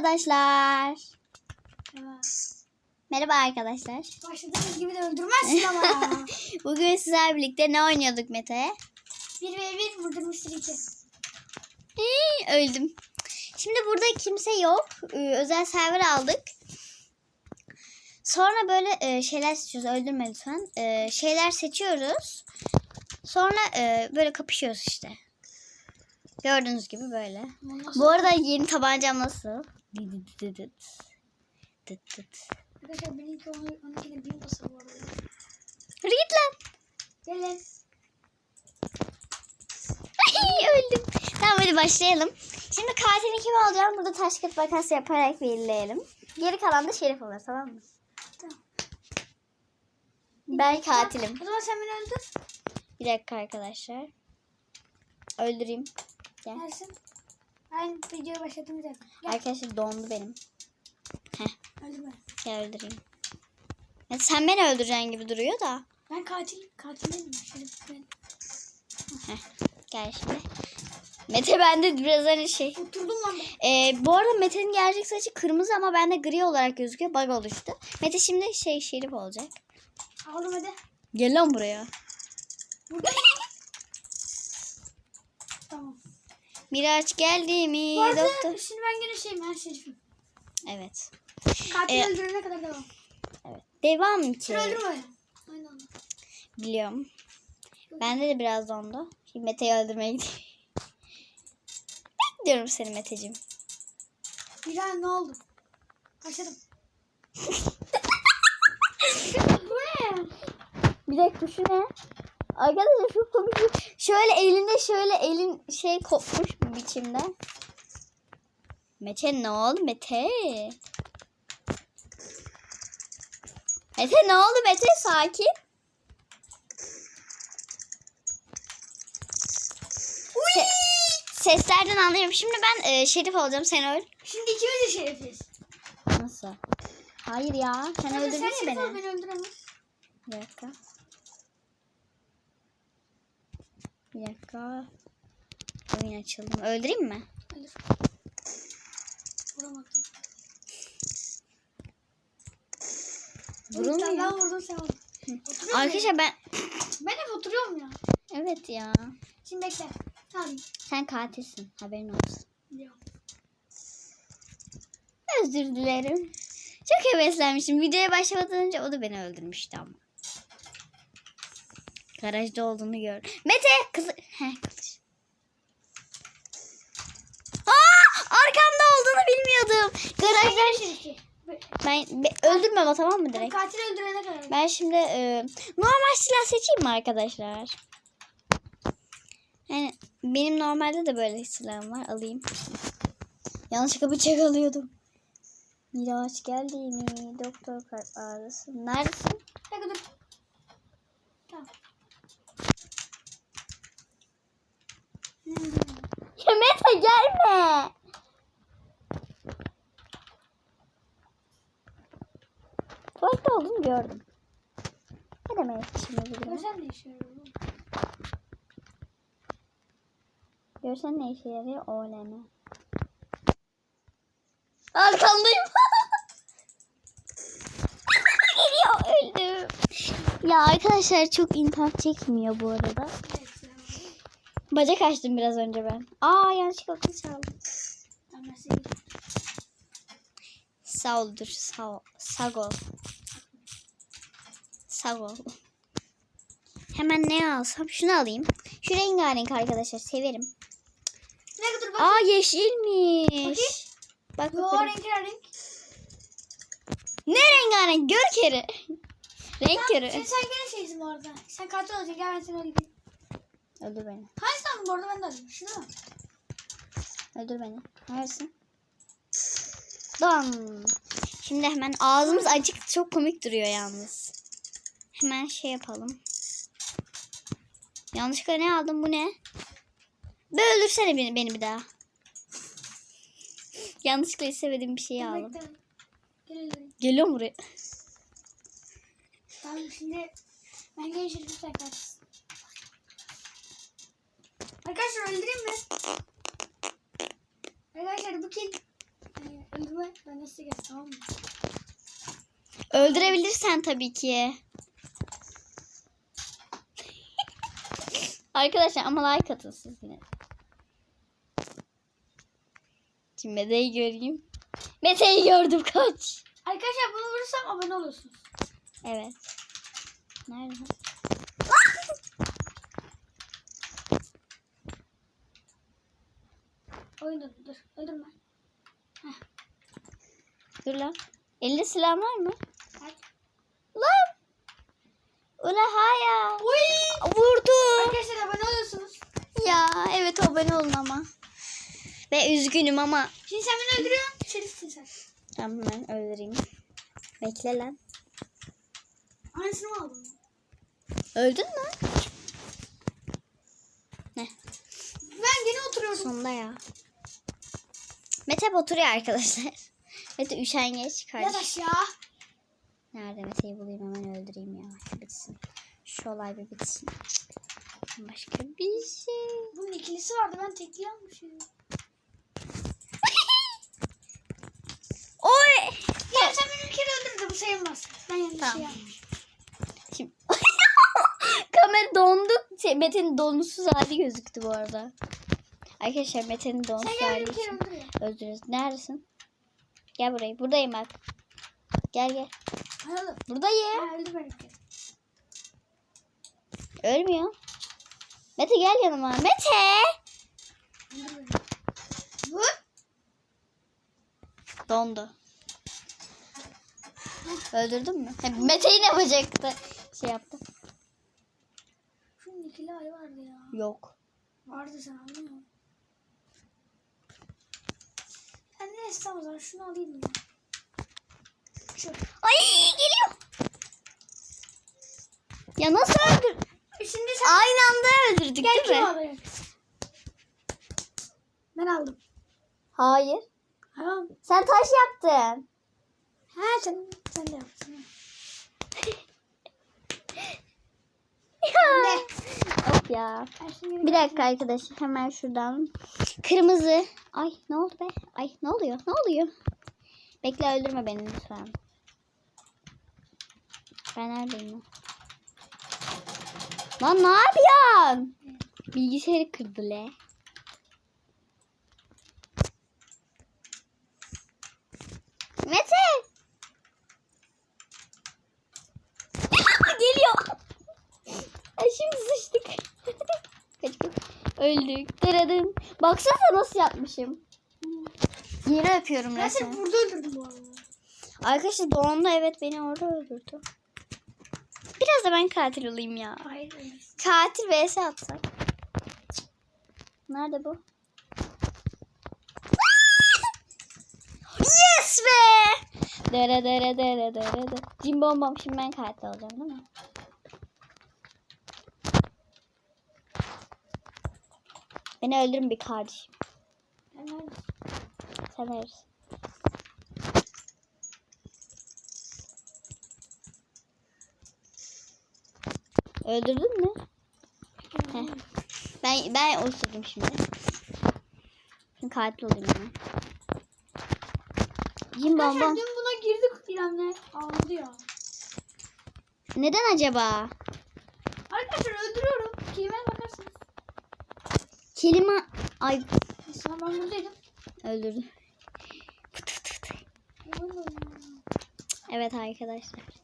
arkadaşlar. Tamam. Merhaba arkadaşlar. Başladığımız gibi de öldürmezsin ama. Bugün sizlerle birlikte ne oynuyorduk Mete? 1 ve 1 vurdurmuştur 2. Hii, öldüm. Şimdi burada kimse yok. Ee, özel server aldık. Sonra böyle e, şeyler seçiyoruz. Öldürme lütfen. Ee, şeyler seçiyoruz. Sonra e, böyle kapışıyoruz işte. Gördüğünüz gibi böyle. Bu arada yeni tabancam nasıl? Arkadaşlar benimki onu, onunkine bin basar bu arada. Hadi git lan. Gelin. Ay, öldüm. Tamam hadi başlayalım. Şimdi katilin kim olacağını burada taş kağıt makas yaparak belirleyelim. Geri kalan da şerif olur tamam mı? Tamam. Ben katilim. O zaman sen beni öldür. Bir dakika arkadaşlar. Öldüreyim. Gel. Gelsin. Ben videoyu başlattım zaten. Gel. Arkadaşlar dondu benim. Öldür beni. Gel öldüreyim. Ya sen beni öldüreceksin gibi duruyor da. Ben katil. Katil değilim. Ben. Heh. Gel şimdi. Mete bende biraz hani şey. Oturdum lan. Ee, bu arada Mete'nin gerçek saçı kırmızı ama bende gri olarak gözüküyor. Bug oluştu. Mete şimdi şey şerif olacak. Aldım hadi. Gel lan buraya. Burada. tamam. Miraç geldi mi? Bu arada Doktor. şimdi ben gene şeyim ben şerifim. Evet. Katil Ee, öldürene kadar devam. Evet. Devam ki. Sen öldürme. Aynen. Biliyorum. Bende de biraz dondu. Şimdi Mete'yi öldürmeye gidiyorum. Bekliyorum seni Meteciğim. Bilal ne oldu? Başladım. Bu ne? Bir dakika şu ne? Arkadaşlar çok komik. bir- Şöyle elinde şöyle elin şey kopmuş bir biçimde. Mete ne oldu Mete? Mete ne oldu Mete sakin. Se- seslerden anlıyorum. Şimdi ben e, Şerif olacağım sen öl. Şimdi ikimiz de şerifiz. Nasıl? Hayır ya. Sen Sen öldürdün ol beni. beni öldüremez. Bir dakika. Bir dakika. Oyun açıldı. Öldüreyim mi? Öldür. Vuramadım. Vurulmuyor. Ben vurdum sen vurdun. Arkadaşlar ben... Ben hep oturuyorum ya. Evet ya. Şimdi bekle. Tamam. Sen katilsin. Haberin olsun. Diyor. Özür dilerim. Çok heveslenmişim. Videoya başlamadan önce o da beni öldürmüştü ama. Garajda olduğunu gör. Mete! Kız... Heh kılıç. Aa! Arkamda olduğunu bilmiyordum. Garajda... Ben şerifi. Ben be- öldürmem o tamam mı direkt? katil öldürene kadar. Ben şimdi e, normal silah seçeyim mi arkadaşlar? Yani benim normalde de böyle silahım var. Alayım. Yanlışlıkla bıçak alıyordum. Miraç geldi mi? Doktor kalp ağrısı. Neredesin? Dakika dur. Tamam. Ya Mete gelme. Tuvalette olduğunu gördüm. Ne demek şimdi bu? Görsen ne işe yarıyor? Görsen ne işe yarıyor? OLM. Arkandayım. Geliyor öldüm. Ya arkadaşlar çok internet çekmiyor bu arada. Bacak açtım biraz önce ben. Aa yanlışlıkla kapıyı çaldım. Sağ ol dur sağ ol. Sağ ol. Sağ ol. Hemen ne alsam? Şunu alayım. Şu rengarenk arkadaşlar severim. Bir dakika dur bak. Aa yeşilmiş. Bakayım. Bak Yo bakalım. renk renk. Ne rengarenk? Gör kere. Renk körü. sen, sen gene şeysin bu arada. Sen katil olacaksın. Gel ben seni öldüreyim. Öldür beni. Hangi sandın bu arada ben de alayım. Şunu mu? Öldür beni. Neredesin? Dam. Şimdi hemen ağzımız açık çok komik duruyor yalnız. Hemen şey yapalım. Yanlışlıkla ne aldım bu ne? Be öldürsene beni, beni bir daha. Yanlışlıkla istemediğim bir şeyi aldım. Bekle. Gel öldüreyim. Geliyorum buraya. Tamam şimdi ben şerifi sen katilsin. Arkadaşlar öldüreyim mi? Arkadaşlar bu kill. Ee, Öldürme. Ben size mı? Öldürebilirsen tabii ki. Arkadaşlar ama like atın siz yine. Şimdi Mete'yi göreyim. Mete'yi gördüm kaç. Arkadaşlar bunu vurursam abone olursunuz. Evet. Nerede? Oyunda dur. Öldürme. Dur lan. Elinde silah var mı? Hadi. Lan. Ula haya. Uy! Vurdu. Ya evet abone olun ama. Ve üzgünüm ama. Şimdi sen beni öldürüyorsun. Şerifsin sen. Tamam ben öldüreyim. Bekle lan. Aynısını mı aldın? Öldün mü? Ne? Ben gene oturuyorum. Sonunda ya. Mete hep oturuyor arkadaşlar. Mete üşengeç kardeş. aşağı. Nerede Mete'yi bulayım hemen öldüreyim ya. Bitsin. Şu olay bir bitsin. Başka bir şey. Bunun ikilisi vardı. Ben tekli almışım. Oy! Ya sen beni bir kere öldürdün. Bu sayılmaz. Ben yanlış Tamam. şey yapmışım. Şimdi... Kamera dondu. Şey, Mete'nin donsuz hali gözüktü bu arada. Arkadaşlar Mete'nin Sen donsuz gel hali öldür ya. öldürürüz. Neredesin? Gel buraya. Buradayım bak. Gel gel. Buradayım. Ha, kere. Ölmüyor. Mete gel yanıma. Mete! Vur. Dondu. Öldürdün mü? Mete'yi ne yapacaktı? Şey yaptı. Şunun ikili hali vardı ya. Yok. Vardı sen anlıyor? Ben ne istem o zaman şunu alayım ya. Şu. Ay geliyor. Ya nasıl öldür? Şimdi sen Aynı anda öldürdük gel değil mi? alıyor? Ben aldım. Hayır. Tamam. Sen taş yaptın. Ha sen, sen de yaptın. Ya. Of Bir dakika arkadaşlar hemen şuradan. Kırmızı. Ay ne oldu be? Ay ne oluyor? Ne oluyor? Bekle öldürme beni lütfen. Ben neredeyim lan? Ne yapıyorsun? Bilgisayarı kırdı le. Mete! Geliyor. Ay şimdi sıçtık. kaç kaç. Öldük. Dırıdım. Baksana nasıl yapmışım. Yeri öpüyorum resmen. burada öldürdüm arada. Arkadaşlar Doğan'da evet beni orada öldürdü. Biraz da ben katil olayım ya. Hayır. Katil vs atsak. Nerede bu? yes be! Dere dere dere dere dere. Cim bombam şimdi ben katil olacağım değil mi? Beni öldürün bir kardeşim. Sen neredesin? Öldürdün mü? Heh. Ben ben osurdum şimdi. Şimdi katil olayım ben. Cim Arkadaşlar bombam. dün buna girdik İrem'le. Ağladı ya. Neden acaba? Arkadaşlar öldürüyorum. Kelimeye bakarsınız. Kelime... Ay Mesela ben buradaydım. öldürdüm. Evet arkadaşlar.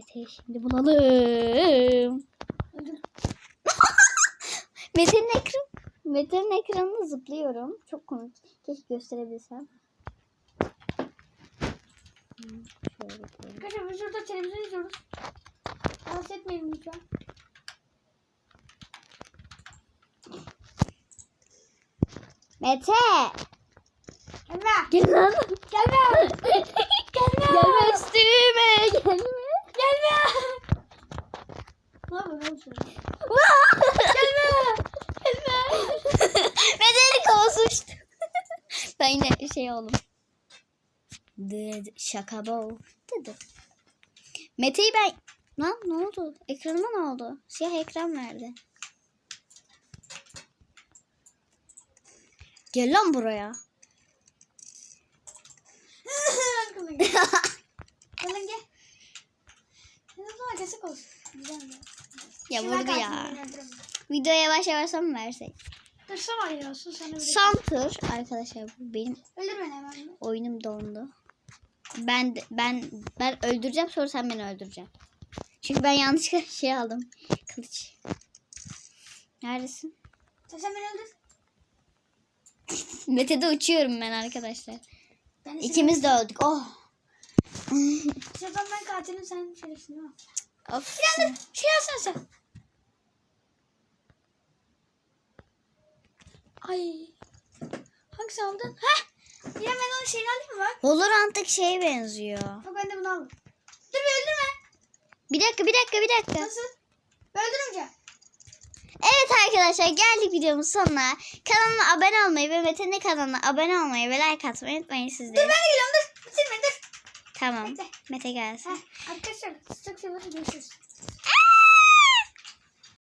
Mete'yi şimdi bulalım. Mete'nin ekran Mete'nin ekranını zıplıyorum. Çok komik. Keşke gösterebilsem. Arkadaşlar biz burada televizyon izliyoruz. Rahatsız etmeyelim lütfen. Mete! Gelme. Gel lan. Gelme. Gelme üstüme. Gelme. Gelme. ne yapıyorsun? Gelme. Gelme. Mete'nin kovsuştu. ben yine şey oldum. Şaka. Dedi. Mete'yi ben... Lan ne oldu? Ekranıma ne oldu? Siyah ekran verdi. Gel lan buraya. Aklına gel. Gelin gel. Ne zaman kesik olsun. Güzel? Ya Şuna vurdu ya. Video yavaş yavaş mı versek? Dur son sana bir Son tur arkadaşlar bu benim Öldür beni hemen. oyunum dondu. Ben de- ben ben öldüreceğim sonra sen beni öldüreceksin. Çünkü ben yanlışlıkla şey aldım. Kılıç. Neredesin? Sen, sen beni öldür. Mete'de uçuyorum ben arkadaşlar. Ben de İkimiz de öldük. Oh. Şuradan ben katilim sen şerefsin değil mi? Of. Dur şey alsana sen. Ay. Hangisi aldın? Heh. Ya ben onun şeyini alayım mı bak? Valorant'taki şeye benziyor. Bak ben de bunu aldım. Dur bir öldürme. Bir dakika bir dakika bir dakika. Nasıl? Ben öldürünce. Evet arkadaşlar geldik videomuz sonuna. Kanalıma abone olmayı ve Mete'nin kanalına abone olmayı ve like atmayı unutmayın Dur sizleri. ben de geliyorum dur. Bitirme dur. Tamam. Bekle. Mete gelsin. Heh, arkadaşlar çok seviyorum görüşürüz.